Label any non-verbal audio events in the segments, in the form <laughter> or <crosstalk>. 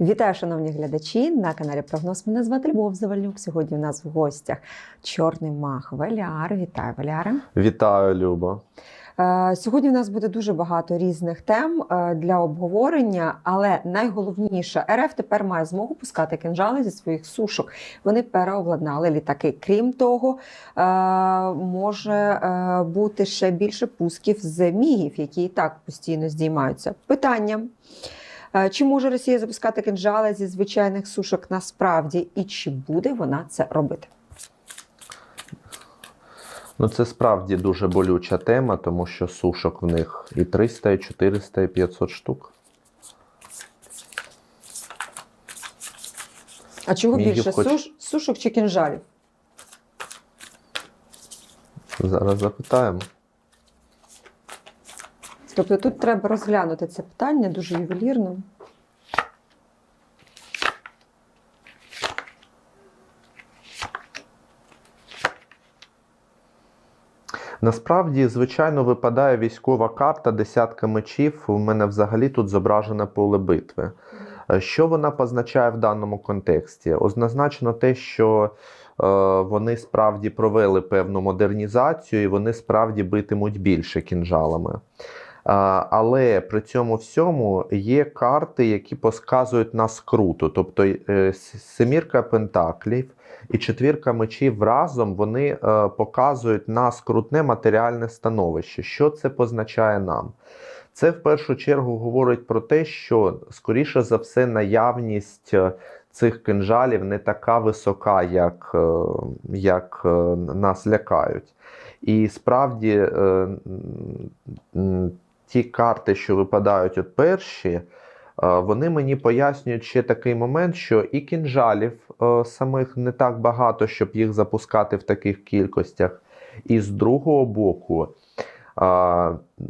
Вітаю, шановні глядачі на каналі Прогноз. Мене звати Любов Завальнюк. Сьогодні у нас в гостях чорний мах Валяр. Вітаю, Валяра. Вітаю, Люба. Е, Сьогодні у нас буде дуже багато різних тем е, для обговорення, але найголовніше РФ тепер має змогу пускати кинжали зі своїх сушок. Вони переобладнали літаки. Крім того, е, може бути ще більше пусків з мігів, які і так постійно здіймаються. Питання. Е, Чи може Росія запускати кинжали зі звичайних сушок насправді, і чи буде вона це робити? Ну, це справді дуже болюча тема, тому що сушок в них і 300, і 400, і 500 штук. А чого Мігів більше хоч- суш, сушок чи кинжалів? Зараз запитаємо. Тобто тут треба розглянути це питання дуже ювелірно. Насправді, звичайно, випадає військова карта десятка мечів. У мене взагалі тут зображене поле битви. Е, Що вона позначає в даному контексті? Однозначно те, що е, вони справді провели певну модернізацію і вони справді битимуть більше кінжалами. Але при цьому всьому є карти, які показують нас круто. Тобто е, семірка пентаклів і четвірка мечів разом вони е, показують нас крутне матеріальне становище. Що це позначає нам? Це в першу чергу говорить про те, що скоріше за все наявність е, цих кинжалів не така висока, як, як нас лякають. І справді ті карти, що випадають от перші, е, вони мені пояснюють ще такий момент, що і кінжалів е, самих не так багато, щоб їх запускати в таких кількостях. І з другого боку,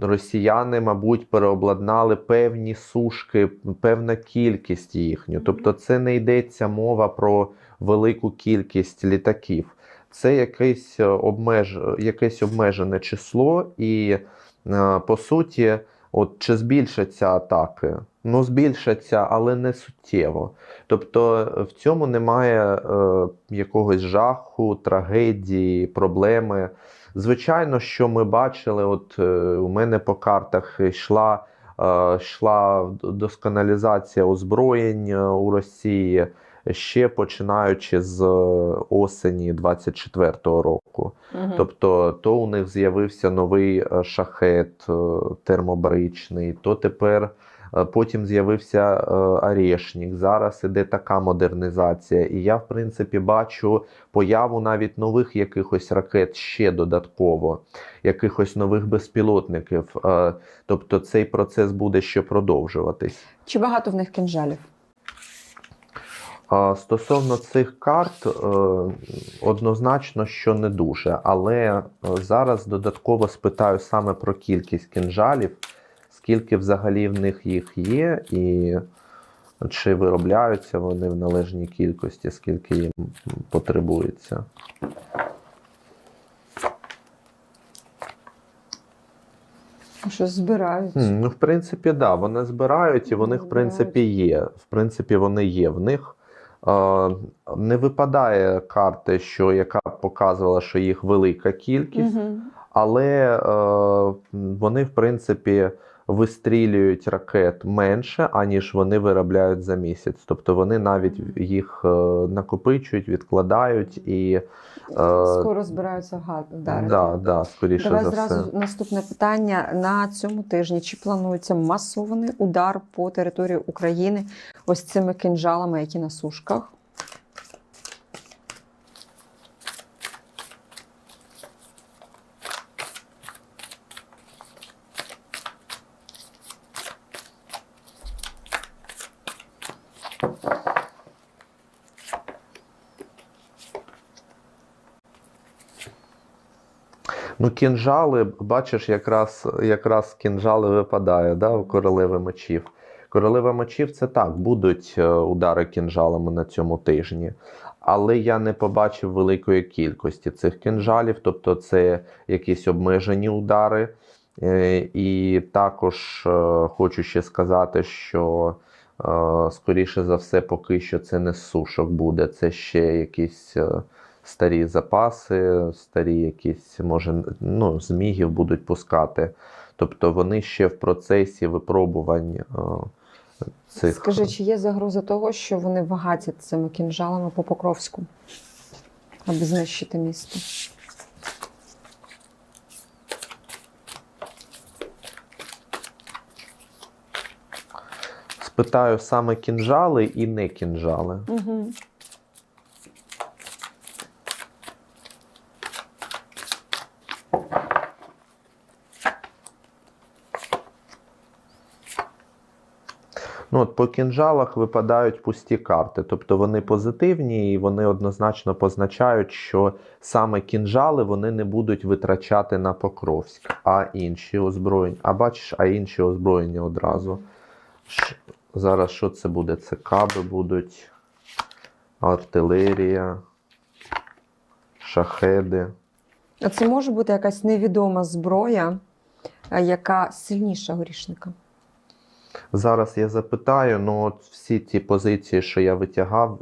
росіяни, мабуть, переобладнали певні сушки, певна кількість їхню. Тобто, це не йдеться мова про велику кількість літаків. Це якесь, е, обмеж... якесь обмежене число, і е, по суті, от чи збільшаться атаки? Ну, збільшаться, але не суттєво. Тобто е, в цьому немає е, якогось жаху, трагедії, проблеми. Звичайно, що ми бачили, от е, у мене по картах йшла, е, йшла досконалізація озброєнь е, у Росії ще починаючи з е, осені 24-го року. Тобто, то у них з'явився новий е, шахет е, термобаричний, то тепер потім з'явився Орешник. Зараз іде така модернизація. І я, в принципі, бачу появу навіть нових якихось ракет ще додатково, якихось нових безпілотників. Тобто цей процес буде ще продовжуватись. Чи багато в них кинжалів? Стосовно цих карт, е, однозначно, що не дуже. Але е, зараз додатково спитаю саме про кількість кінжалів, скільки взагалі в них їх є, і чи виробляються вони в належній кількості, скільки їм потребується. Що збирають? Ну, в принципі, да, вони збирають, і вони, в принципі, є. В принципі, вони є в них. Е, не випадає карти, що яка показувала, що їх велика кількість, але е, вони, в принципі, вистрілюють ракет менше, аніж вони виробляють за місяць. Тобто вони навіть їх е, накопичують, відкладають і е, Скоро збираються вдарити. да, да, скоріше Давай за зразу все. наступне питання на цьому тижні. Чи планується масований удар по території України ось цими кинжалами, які на сушках? Ну, кінжали, бачиш, якраз, якраз кінжали випадає да, у королеви мечів. Королева мечів це так, будуть е, удари кінжалами на цьому тижні. Але я не побачив великої кількості цих кінжалів, тобто це якісь обмежені удари. Е, І також е, хочу ще сказати, що Скоріше за все, поки що це не сушок буде, це ще якісь старі запаси, старі якісь, може, ну, змігів будуть пускати. Тобто вони ще в процесі випробувань е, цих. Скажи, чи є загроза того, що вони вагатять цими кінжалами по Покровську, аби знищити місто? Спитаю саме кінжали і не кінжали. Угу. Ну, от по кінжалах випадають пусті карти, тобто вони позитивні і вони однозначно позначають, що саме кінжали вони не будуть витрачати на Покровськ, а інші озброєння. А бачиш, а інші озброєння одразу. Ш- Зараз що це буде? Це каби будуть, артилерія, шахеди. А це може бути якась невідома зброя, яка сильніша горішника. Зараз я запитаю, ну от всі ті позиції, що я витягав,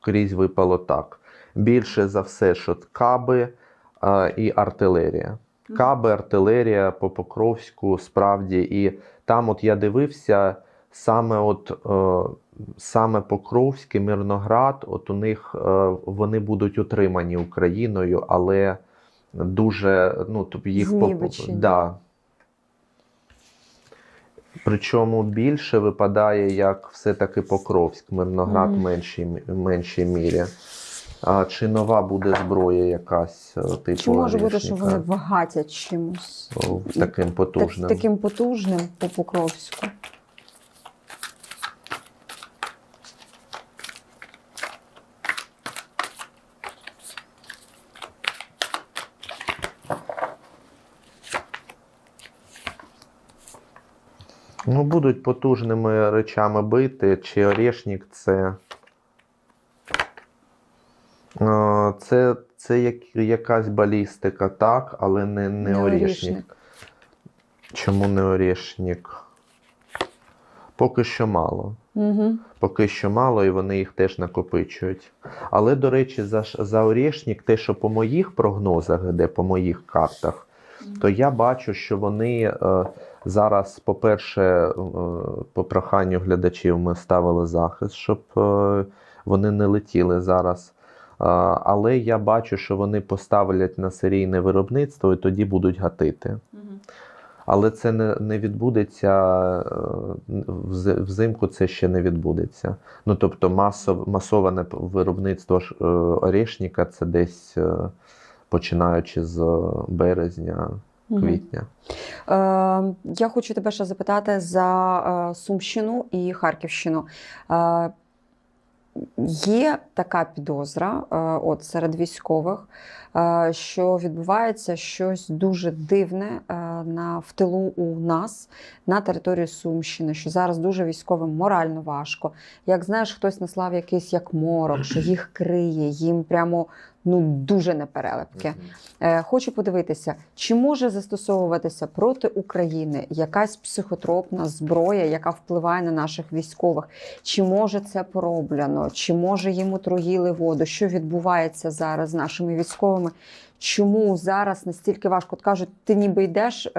крізь випало так. Більше за все, що каби е, і артилерія. Каби, артилерія по Покровську, справді, і там, от я дивився, саме от е, саме Покровський, Мирноград, от у них е, вони будуть утримані Україною, але дуже ну, тобто їх по- да, Причому більше випадає як все-таки Покровськ, Мирноград в меншій, меншій мірі. А чи нова буде зброя якась е, типу Чи може бути, що вони вагатять чимось О, таким Так- потужним? таким потужним по Покровську? Ну, будуть потужними речами бити, чи Орешник це. Це, це як, якась балістика, так, але не, не, Не Орешник. Чому не Орешник? Поки що мало. Угу. Поки що мало, і вони їх теж накопичують. Але, до речі, за, за Орешник, те, що по моїх прогнозах, де по моїх картах, то я бачу, що вони е, зараз, по-перше, е, по проханню глядачів ми ставили захист, щоб е, вони не летіли зараз. Е, але я бачу, що вони поставлять на серійне виробництво і тоді будуть гатити. Але це не, не відбудеться вз- взимку, це ще не відбудеться. Ну тобто масов, масоване виробництво ж, орешника це десь починаючи з березня, квітня. Е, я хочу тебе ще запитати за е, Сумщину і Харківщину. Е, є така підозра е, от, серед військових, що відбувається щось дуже дивне на, в тилу у нас на території Сумщини, що зараз дуже військовим морально важко. Як знаєш, хтось наслав якийсь як морок, що їх криє, їм прямо ну, дуже непереливки. Е, Хочу подивитися, чи може застосовуватися проти України якась психотропна зброя, яка впливає на наших військових? Чи може це пороблено? Чи може їм отруїли воду? Що відбувається зараз з нашими військовими? Чому зараз настільки важко От кажуть, ти ніби йдеш е,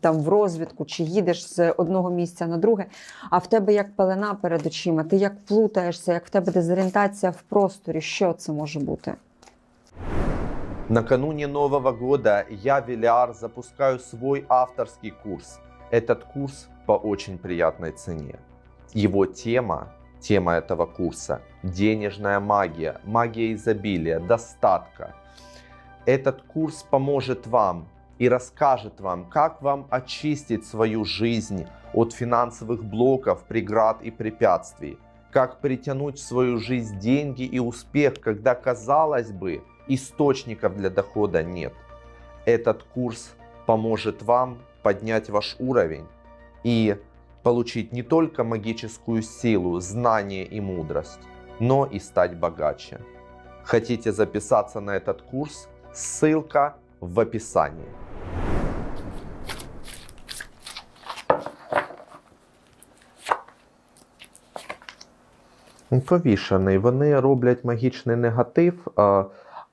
там в розвідку чи їдеш з одного місця на друге, а в тебе як пелена перед очима, ти як плутаєшся, як в тебе дезорієнтація в просторі? Що це може бути? Накануне Нового года я, Велиар, запускаю свой авторский курс. Этот курс по очень приятной цене. Его тема, тема этого курса – денежная магия, магия изобилия, достатка. Этот курс поможет вам и расскажет вам, как вам очистить свою жизнь от финансовых блоков, преград и препятствий, как притянуть в свою жизнь деньги и успех, когда, казалось бы, источников для дохода нет. Этот курс поможет вам поднять ваш уровень и получить не только магическую силу, знание и мудрость, но и стать богаче. Хотите записаться на этот курс? Ссылка в описании. Повішаний. Вони роблять магічний негатив, а,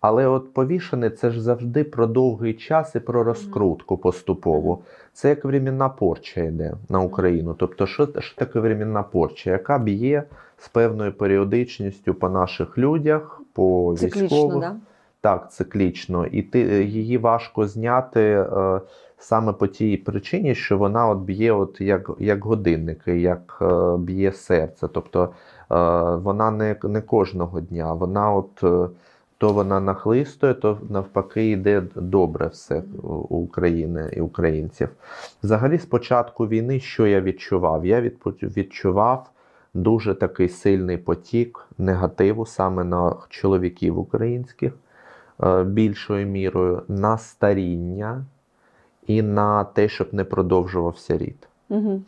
але от повішаний це ж завжди про довгий час і про розкрутку поступову. Це як временна порча йде на Україну. Тобто, що, що таке временна порча, яка б'є з певною періодичністю по наших людях, по Циклічно, військових. да? Так, циклічно. І ти, е, її важко зняти е, саме по тій причині, що вона от б'є от як, як годинники, як е, б'є серце. Тобто е, вона не, не кожного дня. Вона от е, то вона нахлистує, то навпаки йде добре все у України і українців. Взагалі, з початку війни, що я відчував? Я відчував дуже такий сильний потік негативу саме на чоловіків українських е, більшою мірою на старіння і на те, щоб не продовжувався рід. Угу.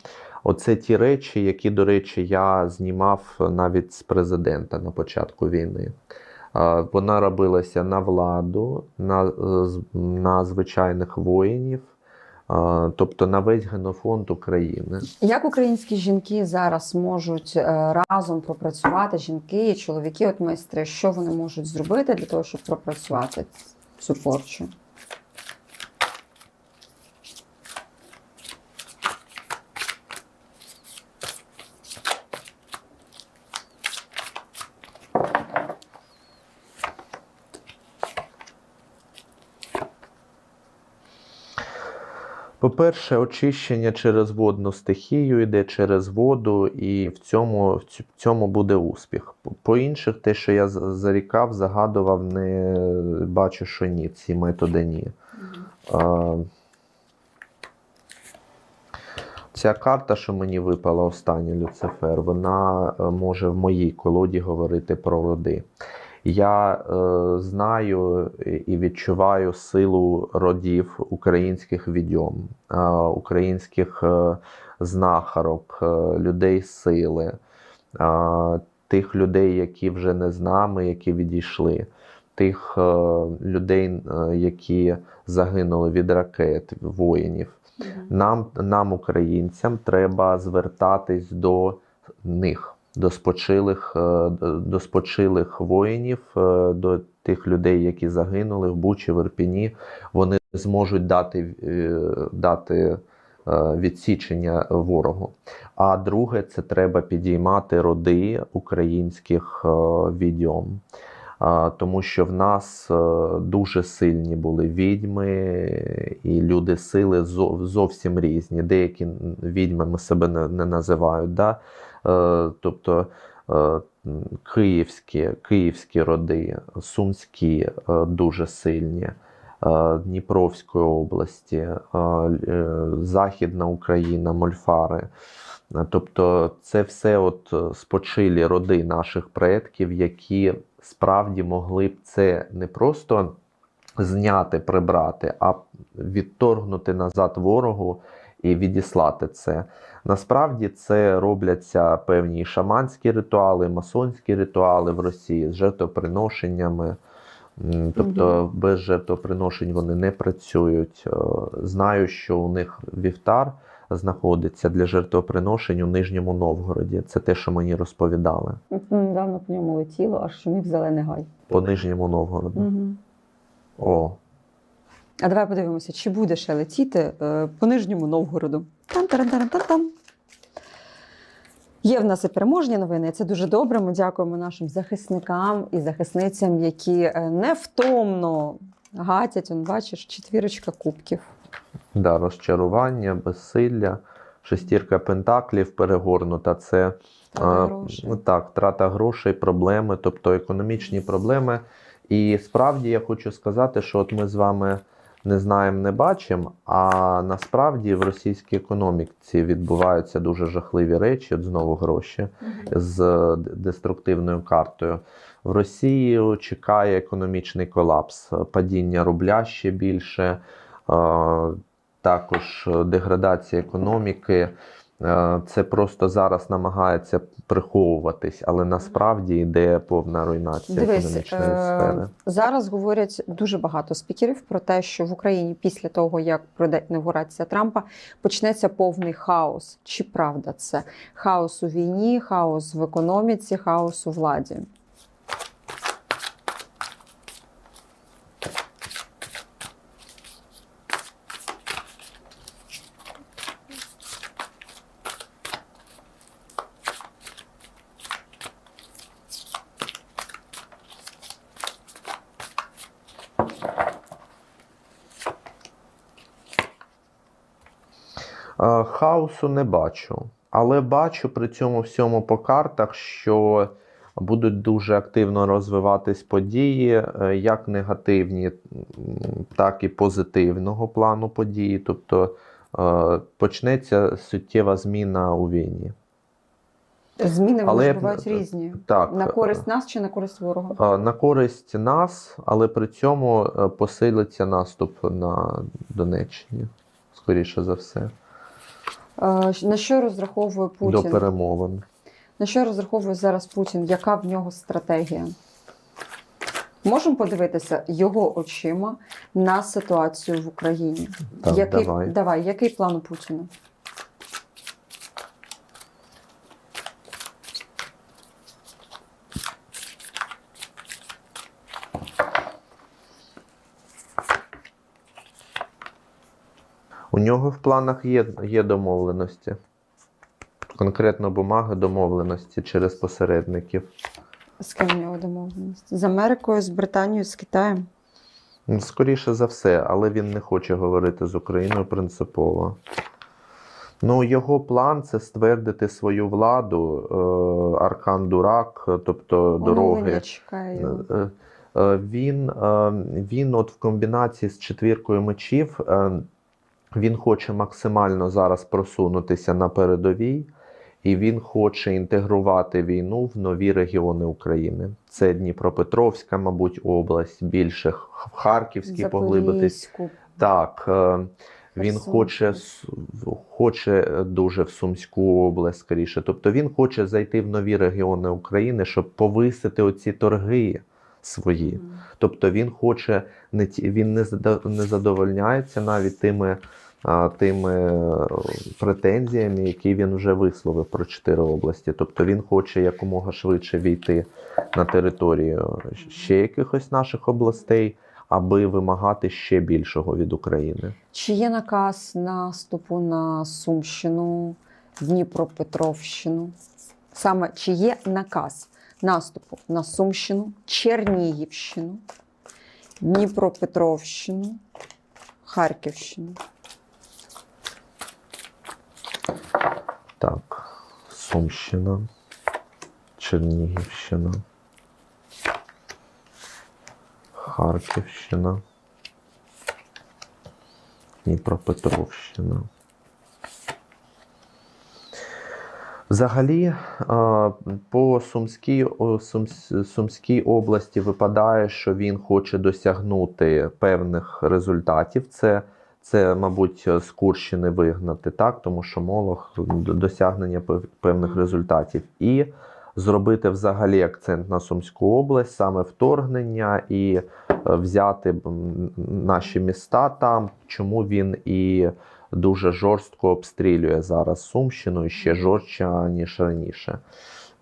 Оце ті речі, які, до речі, я знімав навіть з президента на початку війни. Вона робилася на владу, на, е, на звичайних воїнів, тобто на весь генофонд України. Як українські жінки зараз можуть е, разом пропрацювати, жінки і чоловіки, от майстри, що вони можуть зробити для того, щоб пропрацювати цю порчу? По-перше, очищення через водну стихію йде через воду, і в цьому, в цьому буде успіх. По- інших, те, що я зарікав, загадував, не бачу, що ні, ці методи ні. А, Ця карта, що мені випала остання Люцифер, вона е, може в моїй колоді говорити про роди. Я е, знаю і- відчуваю силу родів українських відьом, е, українських е, знахарок, е, людей сили, е, тих людей, які вже не з нами, які відійшли, тих е, людей, е, які загинули від ракет, воїнів. Нам, нам, українцям, треба звертатись до них, до спочилих, е, до- спочилих воїнів, е, до тих людей, які загинули в Бучі, в Ірпіні. Вони зможуть дати, е, дати відсічення ворогу. А друге, це треба підіймати роди українських відьом. Тому що в нас дуже сильні були відьми, і люди сили зовсім різні. Деякі відьмами себе не називають. Да? Е, Тобто е, київські, київські роди, сумські е, дуже сильні. Дніпровської області, Західна Україна, Мольфари. Тобто це все от спочилі роди наших предків, які справді могли б це не просто зняти, прибрати, а відторгнути назад ворогу і відіслати це. Насправді це робляться певні шаманські ритуали, масонські ритуали в Росії з жертвоприношеннями. Тобто без жертвоприношень вони не працюють. Е, Знаю, що у них вівтар знаходиться для жертвоприношень у Нижньому Новгороді. Це те, що мені розповідали Недавно по ньому летіло, аж шумів зелений гай. по Нижньому Новгороду. Угу. О, А давай подивимося, чи буде ще летіти е, по Нижньому Новгороду. там таран таран там там Є в нас і переможні новини. і Це дуже добре. Ми дякуємо нашим захисникам і захисницям, які е, невтомно гатять. Он бачиш, четвірочка кубків. да, розчарування, безсилля, шестірка пентаклів перегорнута. Це е, грошей. ну, так, трата грошей, проблеми, тобто економічні проблеми. І справді я хочу сказати, що от ми з вами не знаємо, не бачимо, а насправді в російській економіці відбуваються дуже жахливі речі, от знову гроші з деструктивною картою. В Росії чекає економічний колапс, падіння рубля ще більше, е, також деградація економіки. Е, Це просто зараз намагається приховуватись, але насправді йде повна руйнація Дивись, економічної е, сфери. зараз говорять дуже багато спікерів про те, що в Україні після того, як пройде інаугурація Трампа, почнеться повний хаос. Чи правда це? Хаос у війні, хаос в економіці, хаос у владі. Е, Хаосу не бачу, але бачу при цьому всьому по картах, що будуть дуже активно розвиватись події, е, як негативні, так і позитивного плану події. Тобто е, почнеться суттєва зміна у війні. Зміни вони Але, бувають різні. Так, На користь нас чи на користь ворога? е, на користь нас, але при цьому е, посилиться наступ на Донеччині, скоріше за все, Е, На що розраховує до Путін? перемовин. На що розраховує зараз Путін? Яка в нього стратегія? Можемо подивитися його очима на ситуацію в Україні. Так, який, давай. давай, який план у Путіна? Нього в планах є, є домовленості. Конкретно бумаги домовленості через посередників. З ким у нього домовленість? З Америкою, з Британією, з Китаєм. Ну, Скоріше за все, але він не хоче говорити з Україною принципово. Ну, його план це ствердити свою владу, е, аркан дурак, тобто Оновлення дороги. чекає його. Е, е, Він, е, він от в комбінації з четвіркою мечів, е, він хоче максимально зараз просунутися на передовій, і він хоче інтегрувати війну в нові регіони України. Це Дніпропетровська, мабуть, область, більше в Харківській поглибитись. Так, е, він хоче, хоче дуже в Сумську область скоріше. Тобто він хоче зайти в нові регіони України, щоб повисити оці торги свої. Тобто він хоче він не задовольняється навіть тими, тими е, претензіями, які він вже висловив про чотири області. Тобто він хоче якомога швидше війти на територію ще якихось наших областей, аби вимагати ще більшого від України. Чи є наказ наступу на Сумщину, Дніпропетровщину? Саме чи є наказ наступу на Сумщину, Чернігівщину, Дніпропетровщину, Харківщину? Так, Сумщина, Чернігівщина, Харківщина, Дніпропетровщина. Взагалі, е, по Сумській, Сумській області випадає, що він хоче досягнути певних результатів. Це це, мабуть, з Курщини вигнати, так, тому що Молох досягнення певних результатів. І зробити взагалі акцент на Сумську область, саме вторгнення, і е, взяти наші міста там, чому він і дуже жорстко обстрілює зараз Сумщину і ще жорстче, ніж раніше.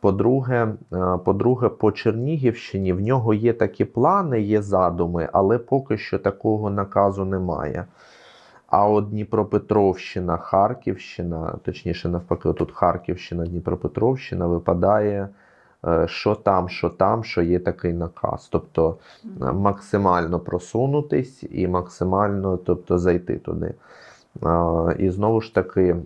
По-друге, е, по-друге, по Чернігівщині в нього є такі плани, є задуми, але поки що такого наказу немає. А от Дніпропетровщина, Харківщина, точніше, навпаки, тут Харківщина, Дніпропетровщина випадає, е, що там, що там, що є такий наказ. Тобто е, максимально просунутись і максимально тобто, зайти туди. І знову ж таки,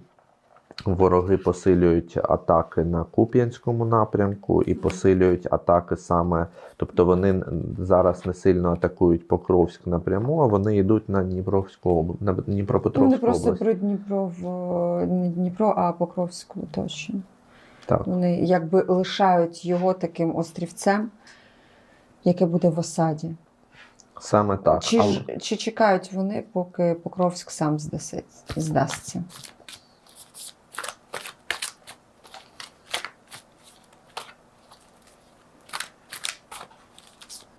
вороги посилюють атаки на Куп'янському напрямку і посилюють атаки саме. Тобто вони зараз не сильно атакують Покровськ напряму, а вони йдуть на Дніпровську на Дніпропетровську просто область. про Дніпро в не Дніпро, а Покровську точно. Так. Вони якби лишають його таким острівцем, яке буде в осаді. Саме так. Чи, Але- чи чекають вони, поки Покровськ сам здасться?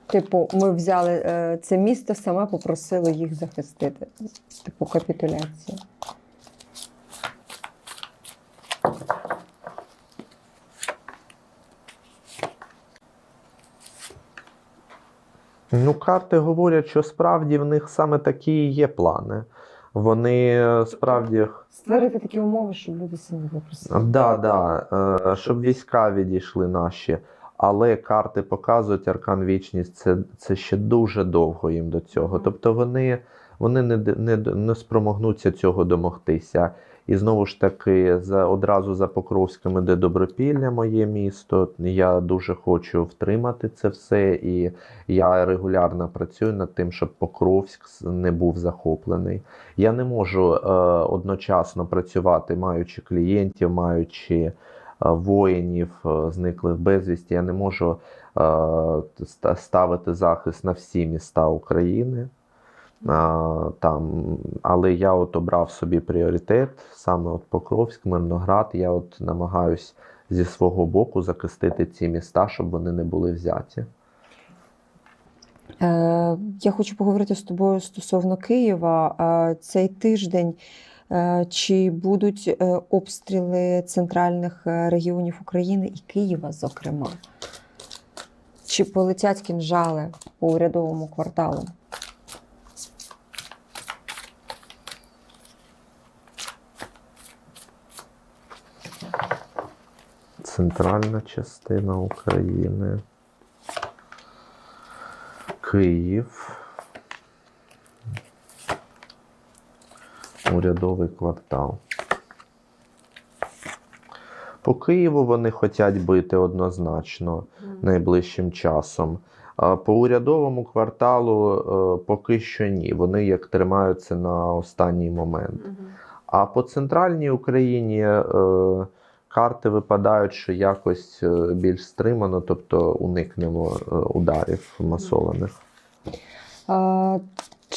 Типу, ми взяли е, це місто, саме попросили їх захистити. Типу капітуляція. Ну, карти говорять, що справді в них саме такі і є плани. Вони е, справді. Створити такі умови, щоб люди самі попросили. Да, да, е, щоб війська відійшли наші. Але карти показують аркан вічність, це, це ще дуже довго їм до цього. Тобто вони, вони не, не, не спромогнуться цього домогтися. І знову ж таки, за, одразу за Покровським іде Добропілля, моє місто. Я дуже хочу втримати це все, і я регулярно працюю над тим, щоб Покровськ не був захоплений. Я не можу е, одночасно працювати, маючи клієнтів, маючи воїнів, е, зниклих безвісті. Я не можу е, ставити захист на всі міста України. Там, але я от обрав собі пріоритет, саме от Покровськ, Мирноград. Я от намагаюсь зі свого боку захистити ці міста, щоб вони не були взяті. Е, я хочу поговорити з тобою стосовно Києва. Е, цей тиждень е, чи будуть е, обстріли центральних е, регіонів України і Києва, зокрема? Чи полетять кінжали по урядовому кварталу? Центральна частина України. Київ. Урядовий квартал. По Києву вони хочуть бити однозначно найближчим часом. А По урядовому кварталу е, поки що ні. Вони як тримаються на останній момент. А по центральній Україні е, карти випадають, що якось е, більш стримано, тобто уникнемо ударів масованих.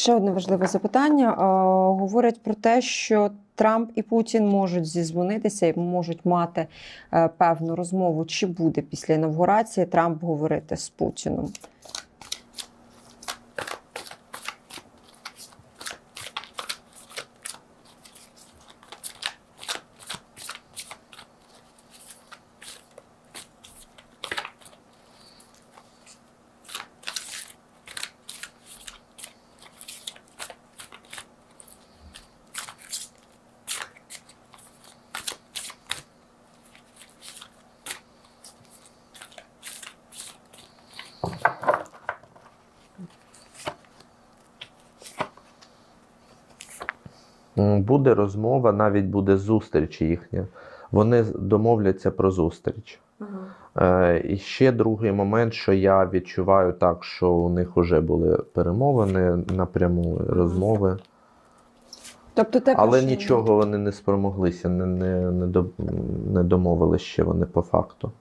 Ще одне важливе запитання. Е, Говорять про те, що Трамп і Путін можуть зізвонитися і можуть мати е, певну розмову. Чи буде після інавгурації Трамп говорити з Путіном? Буде розмова, навіть буде зустріч їхня. Вони домовляться про зустріч. Е, і ще другий момент, що я відчуваю так, що у них вже були перемовини напряму розмови, Тобто, те, але нічого вони не спромоглися, не, не, не, до, не домовились ще вони по факту.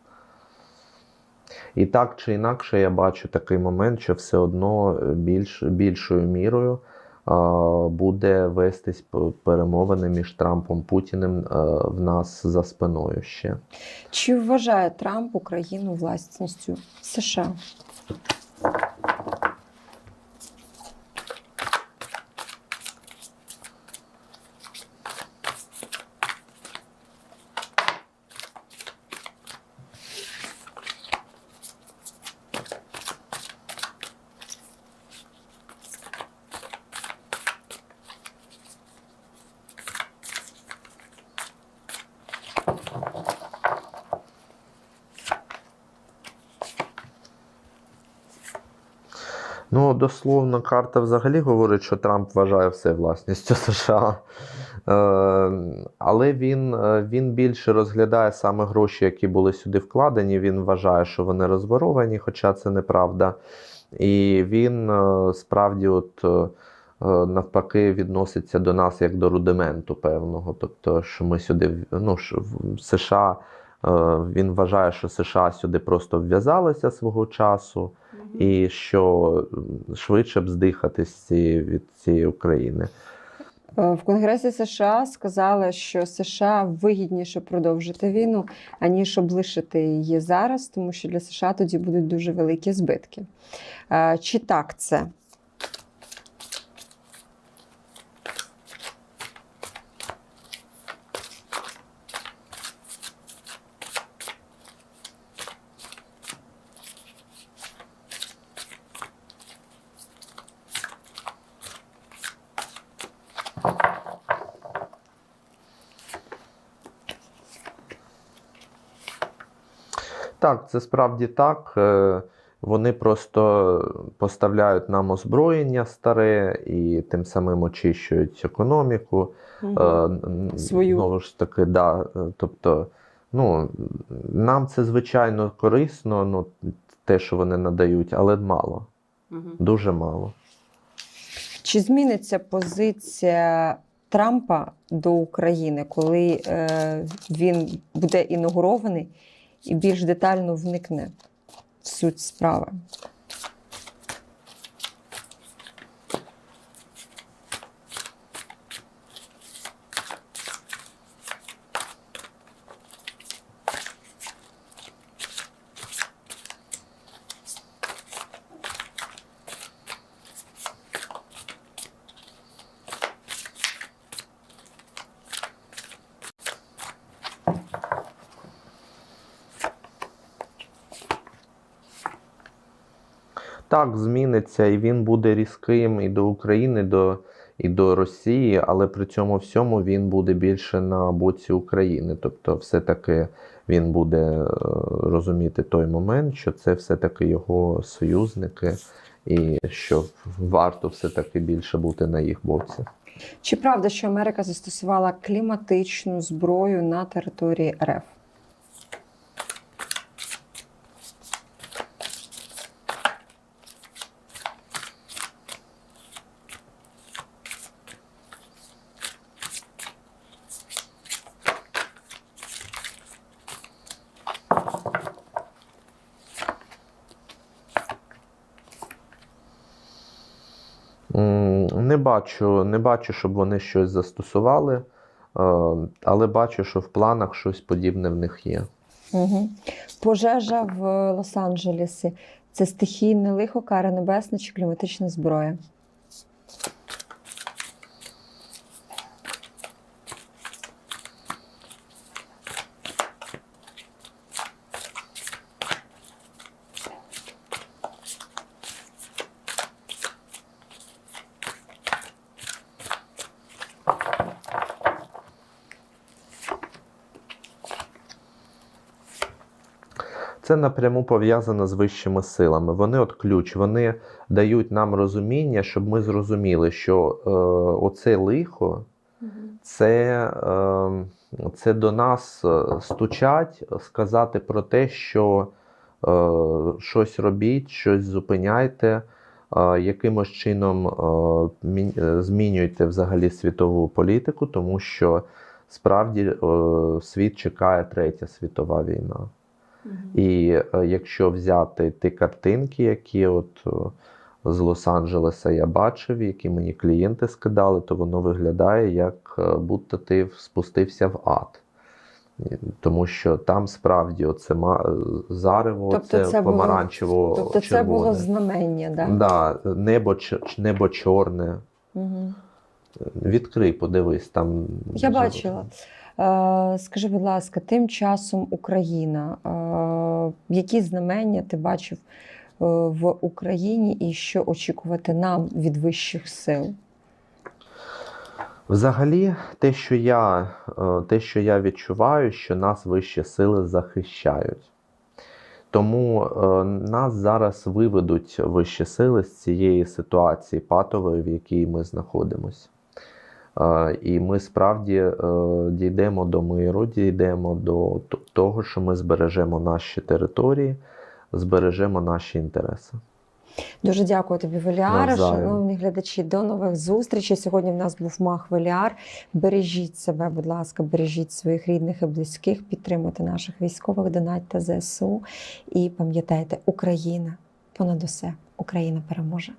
І так чи інакше, я бачу такий момент, що все одно більш, більшою мірою буде вестись перемовини між Трампом Путіним в нас за спиною ще. Чи вважає Трамп Україну власністю США? Ну, дословно, карта взагалі говорить, що Трамп вважає все власністю <laughs> США. Е, але він, е, він більше розглядає саме гроші, які були сюди вкладені. Він вважає, що вони розворовані, хоча це неправда. І він е, справді, от. Навпаки, відноситься до нас як до рудименту певного. Тобто, що ми сюди, ну, що в США, він вважає, що США сюди просто вв'язалися свого часу, і що швидше б здихатись від цієї України. Е, В Конгресі США сказали, що США вигідніше продовжити війну, аніж облишити її зараз, тому що для США тоді будуть дуже великі збитки. Е, Чи так це? Так, це справді так. Е, Вони просто поставляють нам озброєння старе і тим самим очищують економіку. Е, Свою. Знову ж таки, да. е, Тобто, ну, нам це звичайно корисно, ну, те, що вони надають, але мало, Мгм. дуже мало. Чи зміниться позиція Трампа до України, коли е, він буде інаугурований і більш детально вникне в суть справи? Так, зміниться, і він буде різким і до України, до, і до Росії, але при цьому всьому він буде більше на боці України. Тобто, все-таки він буде е, розуміти той момент, що це все-таки його союзники, і що варто все-таки більше бути на їх боці. Чи правда, що Америка застосувала кліматичну зброю на території РФ? М, Не бачу, не бачу, щоб вони щось застосували, е, але бачу, що в планах щось подібне в них є. Угу. Пожежа в Лос-Анджелесі це стихійне лихо, кара небесна чи кліматична зброя? Це напряму пов'язано з вищими силами. Вони от ключ, вони дають нам розуміння, щоб ми зрозуміли, що е, оце лихо це, е, це до нас е, стучать, сказати про те, що е, щось робіть, щось зупиняйте, е, якимось чином е, е, змінюйте взагалі світову політику, тому що справді е, світ чекає третя світова війна. І е, якщо взяти ті картинки, які от е, з Лос-Анджелеса я бачив, які мені клієнти скидали, то воно виглядає як е, будто ти спустився в ад. Тому що там справді оце зарево, Тобто це, це було- помаранчево Тобто це було знамення, да? Да, небо, небо чорне. Угу. Відкрий, подивись там. Я бачила. Е, скажи, будь ласка, тим часом Україна. Е, які знамення ти бачив е, в Україні і що очікувати нам від вищих сил? Взагалі, те, що я, те, що я відчуваю, що нас вищі сили захищають. Тому нас зараз виведуть вищі сили з цієї ситуації патової, в якій ми знаходимося. І ми справді е, дійдемо до миру, дійдемо до того, що ми збережемо наші території, збережемо наші інтереси. Дуже дякую тобі, Веліара. Шановні глядачі, до нових зустрічей. Сьогодні в нас був Мах Веліар. Бережіть себе, будь ласка, бережіть своїх рідних і близьких, підтримуйте наших військових, донатьте ЗСУ. І пам'ятайте, Україна понад усе, Україна переможе.